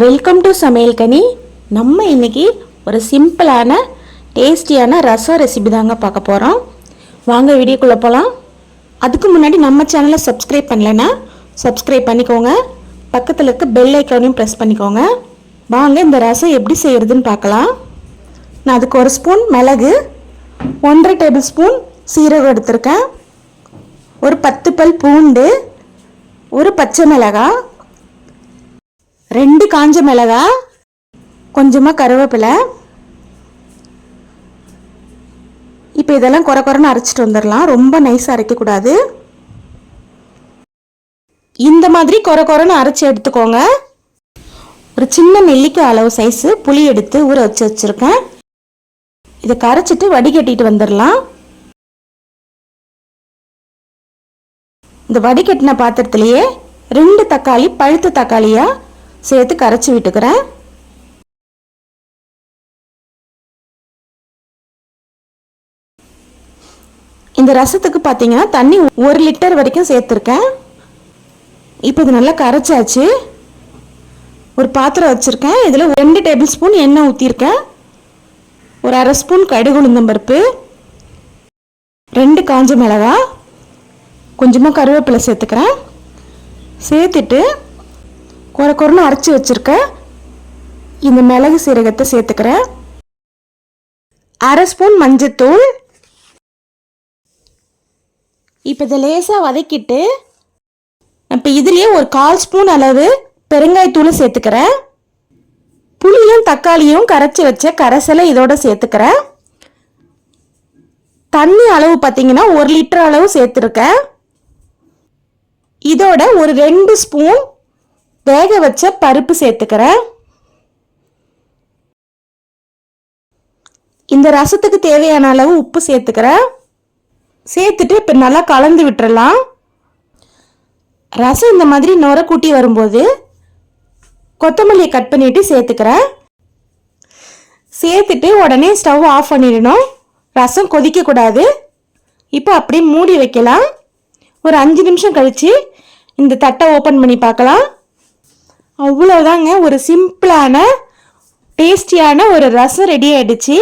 Welcome to சமையல் கனி. நம்ம இன்னைக்கு ஒரு சிம்பிளான டேஸ்டியான ரசம் ரெசிபி தாங்க பார்க்க போகிறோம் வாங்க வீடியோக்குள்ளே போகலாம் அதுக்கு முன்னாடி நம்ம சேனலை சப்ஸ்கிரைப் பண்ணலைன்னா சப்ஸ்கிரைப் பண்ணிக்கோங்க. பக்கத்தில் இருக்க பெல் ஐக்கானையும் ப்ரெஸ் பண்ணிக்கோங்க. வாங்க இந்த ரசம் எப்படி செய்கிறதுன்னு பார்க்கலாம். நான் அதுக்கு ஒரு ஸ்பூன் மிளகு ஒன்றரை டேபிள் ஸ்பூன் சீரகம் எடுத்திருக்கேன். ஒரு பத்து பல் பூண்டு ஒரு பச்சை மிளகாய் ரெண்டு காஞ்ச மிளகா கொஞ்சமாக கருவேப்பிலை. இப்போ இதெல்லாம் குறை குறைன்னு அரைச்சிட்டு வந்துடலாம் ரொம்ப நைஸாக அரைக்கக்கூடாது. இந்த மாதிரி குறை குறைன்னு அரைச்சி எடுத்துக்கோங்க. ஒரு சின்ன நெல்லிக்காய் அளவு சைஸு புளி எடுத்து ஊற வச்சு வச்சுருக்கேன். இதை கரைச்சிட்டு வடிகட்டிட்டு வந்துடலாம் இந்த வடிகட்டின பாத்திரத்திலேயே ரெண்டு தக்காளி பழுத்த தக்காளியாக சேர்த்து கரைச்சி விட்டுக்கிறேன். இந்த ரசத்துக்கு பார்த்தீங்கன்னா தண்ணி ஒரு லிட்டர் வரைக்கும் சேர்த்துருக்கேன். இப்போ இது நல்லா கரைச்சாச்சு. ஒரு பாத்திரம் வச்சுருக்கேன். இதில் ரெண்டு டேபிள் ஸ்பூன் எண்ணெய் ஊற்றிருக்கேன் ஒரு அரை ஸ்பூன் கடுகு உளுந்தம்பருப்பு ரெண்டு காஞ்ச மிளகா கொஞ்சமாக கருவேப்பிலை சேர்த்துக்கிறேன். சேர்த்துட்டு குறை குறைன்னு அரைச்சி வச்சுருக்க. இந்த மிளகு சீரகத்தை சேர்த்துக்கிறேன் அரை ஸ்பூன் மஞ்சத்தூள். இப்போ இதை லேசாக வதக்கிட்டு இப்போ இதுலேயே ஒரு கால் ஸ்பூன் அளவு பெருங்காயத்தூள் சேர்த்துக்கிறேன் புளியும் தக்காளியும் கரைச்சி வச்ச கரைசலை இதோட சேர்த்துக்கிறேன் தண்ணி அளவு பார்த்தீங்கன்னா ஒரு லிட்டர் அளவு சேர்த்துருக்கேன் இதோட ஒரு ரெண்டு ஸ்பூன் வேக வச்ச பருப்பு சேர்த்துக்கிறேன். இந்த ரசத்துக்கு தேவையான அளவு உப்பு சேர்த்துக்கிறேன். சேர்த்துட்டு இப்போ நல்லா கலந்து விட்டுறலாம். ரசம் இந்த மாதிரி நுர கூட்டி வரும்போது கொத்தமல்லியை கட் பண்ணிவிட்டு சேர்த்துக்கிறேன். சேர்த்துட்டு உடனே ஸ்டவ் ஆஃப் பண்ணிடணும். ரசம் கொதிக்கக்கூடாது இப்போ அப்படியே மூடி வைக்கலாம். ஒரு அஞ்சு நிமிஷம் கழித்து இந்த தட்டை ஓப்பன் பண்ணி பார்க்கலாம். அவ்வளோதாங்க ஒரு சிம்பிளான டேஸ்டியான ஒரு ரசம் ரெடி ஆகிடுச்சு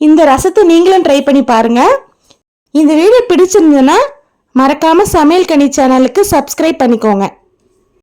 இந்த ரசத்தை நீங்களும் ட்ரை பண்ணி பாருங்கள் இந்த வீடியோ பிடிச்சிருந்ததுன்னா மறக்காமல் சமையல் கனி சேனலுக்கு சப்ஸ்கிரைப் பண்ணிக்கோங்க.